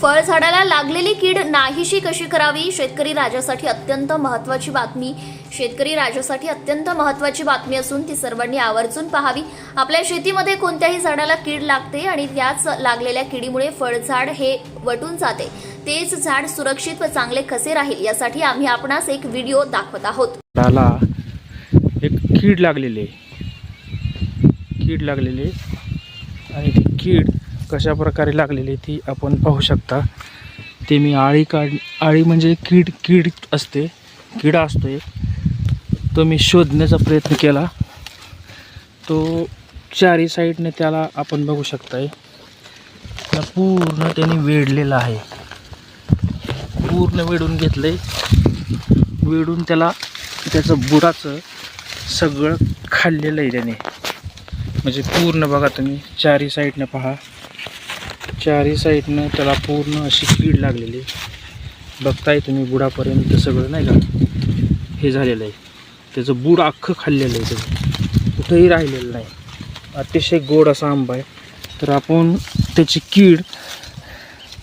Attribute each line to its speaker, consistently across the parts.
Speaker 1: फळझाडाला लागलेली कीड नाहीशी कशी करावी? शेतकरी राजासाठी अत्यंत महत्त्वाची बातमी. शेतकरी राजासाठी अत्यंत महत्त्वाची बातमी असून ती सर्वांनी आवर्जून पाहावी. आपल्या शेतीमध्ये कोणत्याही झाडाला कीड लागते आणि त्याच लागलेल्या किडीमुळे फळझाड हे वटून जाते. तेच झाड सुरक्षित व चांगले कसे राहील यासाठी आम्ही आपणास एक व्हिडिओ दाखवत आहोत.
Speaker 2: झाडाला एक कीड लागलेली कीड लागलेली आणि ती कीड कशा प्रकारे लागलेली आहे ती आपण पाहू शकता. ते मी आळी काढ आळी म्हणजे कीड कीड असते किडा असतो एक तो मी शोधण्याचा प्रयत्न केला. तो चारी साईडने त्याला आपण बघू शकताय. त्याला पूर्ण त्याने वेढलेला आहे. पूर्ण वेढून घेतलं आहे वेढून त्याला त्याचं बुडाचं सगळं खाल्लेलं आहे त्याने. म्हणजे पूर्ण बघा तुम्ही चारी साईडनं पहा. चारी साईडनं त्याला पूर्ण अशी कीड लागलेली बघताय तुम्ही बुडापर्यंत सगळं नाही का? हे झालेलं आहे. त्याचं बूड अख्खं खाल्लेलं आहे त्याचं. कुठंही राहिलेलं नाही. अतिशय गोड असा आंबा आहे. तर आपण त्याची कीड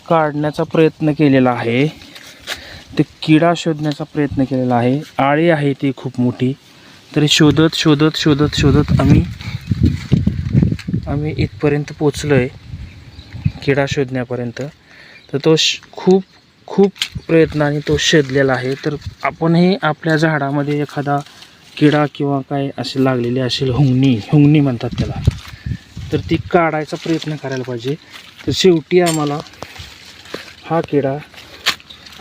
Speaker 2: काढण्याचा प्रयत्न केलेला आहे. ते किडा शोधण्याचा प्रयत्न केलेला आहे. आळी आहे ती खूप मोठी. तरी शोधत शोधत शोधत शोधत आम्ही आम्ही इथपर्यंत पोचलो आहे किडा शोधण्यापर्यंत तर तो श खूप खूप प्रयत्नाने तो शोधलेला आहे. तर आपणही आपल्या झाडामध्ये एखादा किडा किंवा काय असे लागलेले असेल हुंगणी हुंगणी म्हणतात त्याला तर ती काढायचा प्रयत्न करायला पाहिजे. तर शेवटी आम्हाला हा किडा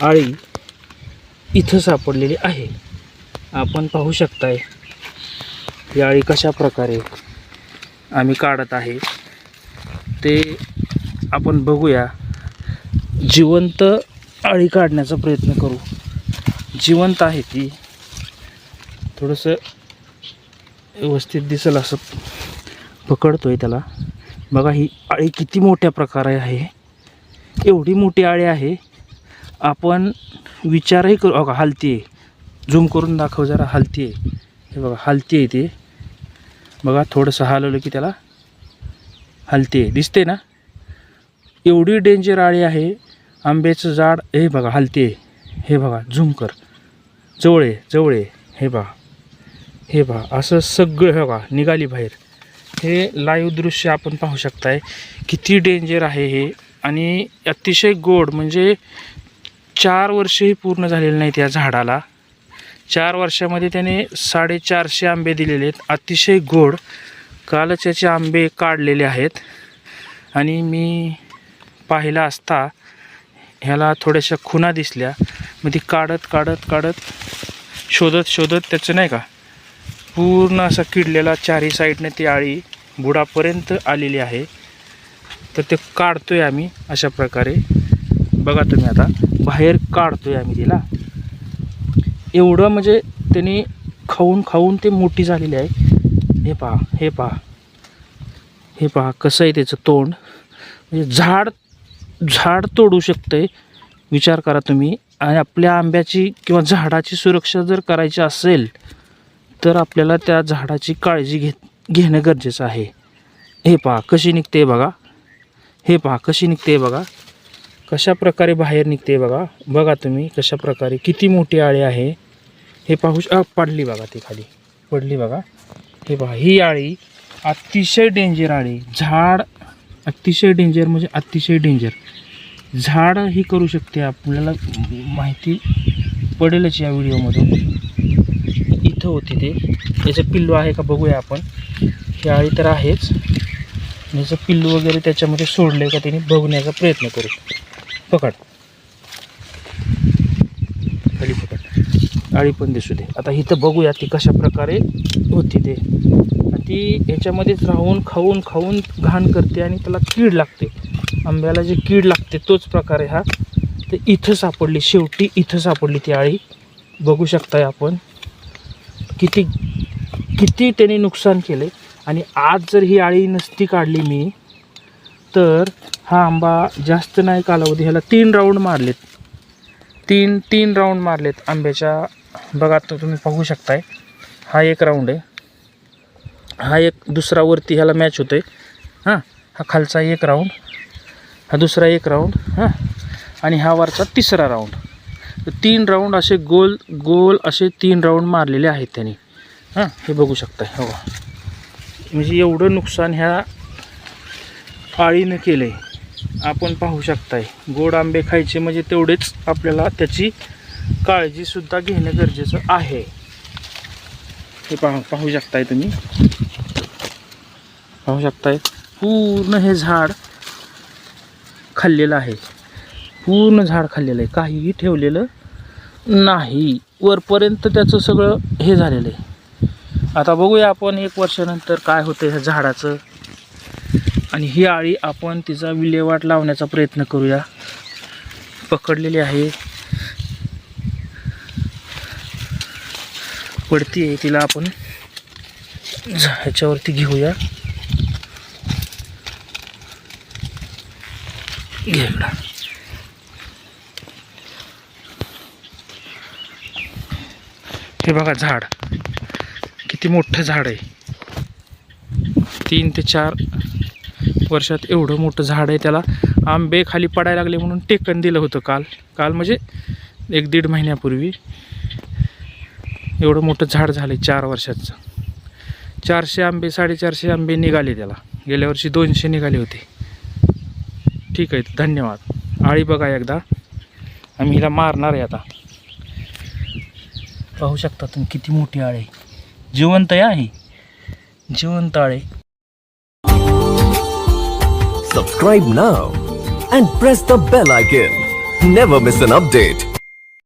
Speaker 2: आळी इथं सापडलेली आहे. आपण पाहू शकताय ही आळी कशा प्रकारे आम्ही काढत आहे. ते आपण बघूया. जिवंत आळी काढण्याचा प्रयत्न करू. जिवंत आहे ती. थोडंसं व्यवस्थित दिसेल असं पकडतो आहे त्याला. बघा ही आळी किती मोठ्या प्रकारे आहे. एवढी मोठी आळी आहे. आपण विचारही करू. बघा हलती आहे. झूम करून दाखव जरा हलती आहे. हे बघा हलती आहे ते. बघा थोडंसं हलवलं की त्याला हलते आहे. दिसते ना? एवढी डेंजर आळी आहे. आंब्याचं झाड हे बघा हलते. आहे हे बघा झूम कर जवळ आहे जवळ आहे. हे बघा. हे बघा असं सगळं हे बघा निघाली बाहेर. हे लाईव दृश्य आपण पाहू शकताय. किती डेंजर आहे हे. आणि अतिशय गोड म्हणजे चार वर्षही पूर्ण झालेले नाहीत या झाडाला. चार वर्षामध्ये त्याने साडेचारशे आंबे दिलेले आहेत. अतिशय गोड. कालच याचे आंबे काढलेले आहेत. आणि मी पाहिला असता ह्याला थोड्याशा खुणा दिसल्या. मग ती काढत काढत काढत शोधत शोधत त्याचं नाही का पूर्ण असा किडलेला चारही साईडने ती आळी बुडापर्यंत आलेली आहे. तर ते काढतो आहे आम्ही अशा प्रकारे. बघा तुम्ही आता बाहेर काढतो आहे आम्ही तिला. एवढं म्हणजे त्यांनी खाऊन खाऊन ते मोठी झालेली आहे. हे पहा हे पहा. हे पहा कसं आहे त्याचं तोंड. म्हणजे झाड झाड तोडू शकते विचार करा तुम्ही. आणि आपल्या आंब्याची किंवा झाडाची सुरक्षा जर करायची असेल तर आपल्याला त्या झाडाची काळजी घे घेणं गरजेचं आहे. हे पहा कशी निघते बघा. हे पहा कशी निघते बघा. कशा प्रकारे बाहेर निघते बघा. बघा तुम्ही कशा प्रकारे किती मोठी आळी आहे. हे पाहू श- पडली बघा ती खाली. पडली बघा. हे पहा ही आळी अतिशय डेंजर आळी. झाड अतिशय डेंजर म्हणजे अतिशय डेंजर झाड ही करू शकते आपल्याला माहिती पडेलच या व्हिडिओमधून इथं होती ते. याचं पिल्लू आहे का बघूया आपण. ही आळी तर आहेच. याचं पिल्लू वगैरे त्याच्यामध्ये सोडलं का त्याने बघण्याचा प्रयत्न करू. पकड. खाली पकड. आळी पण दिसू दे. आता इथं बघूया ती कशा प्रकारे होती ते. ती ह्याच्यामध्येच राहून खाऊन खाऊन घाण करते आणि त्याला कीड लागते. आंब्याला जे कीड लागते तोच प्रकार आहे हा. तर इथं सापडली शेवटी इथं सापडली ती आळी. बघू शकताय आपण. किती किती त्याने नुकसान केले आणि आज जर ही आळी नसती काढली मी तर हा आंबा जास्त नाही कालावधी. ह्याला तीन राऊंड मारलेत. तीन तीन राऊंड मारलेत आंब्याच्या. बघा तुम्ही पाहू शकताय. हा एक राऊंड आहे. हा एक दुसरा वरती ह्याला मॅच होतो आहे हां हा खालचा एक राऊंड हा दुसरा एक राऊंड हां आणि हा वरचा तिसरा राऊंड तीन राऊंड असे गोल गोल असे तीन राऊंड मारलेले आहेत त्यांनी. हां हे बघू शकता हो. म्हणजे एवढं नुकसान ह्या आळीनं केलं आहे आपण पाहू शकताय. गोड आंबे खायचे म्हणजे तेवढेच आपल्याला त्याची काळजीसुद्धा घेणं गरजेचं आहे. हे पाहू पाहू शकताय तुम्ही? पाहू शकताय? पूर्ण हे झाड खाल्लेलं आहे. पूर्ण झाड खाल्लेलं आहे. काहीही ठेवलेलं नाही. वरपर्यंत त्याचं सगळं हे झालेलं आहे. आता बघूया आपण एक वर्षानंतर काय होतं ह्या झाडाचं. आणि ही आळी आपण तिचा विल्हेवाट लावण्याचा प्रयत्न करूया. पकडलेली आहे. पडती आहे तिला आपण. झा- ह्याच्यावरती घेऊया. घे हे बघा झाड. किती मोठं झाड आहे. तीन ते चार वर्षात एवढं मोठं झाड आहे त्याला. आंबे खाली पडायला लागले म्हणून टेकन दिलं होतं काल. काल म्हणजे एक दीड महिन्यापूर्वी. एवढं मोठं झाड झालं आहे चार वर्षाचं. चारशे आंबे साडेचारशे आंबे निघाले त्याला. गेल्या वर्षी दोनशे निघाले होते. ठीक आहे धन्यवाद. आळी बघा एकदा. आम्ही हिला मारणार आहे आता. पाहू शकता तुम्ही किती मोठी आळी जिवंत आहे जिवंत आळे.
Speaker 3: Subscribe now and press the bell icon never miss an update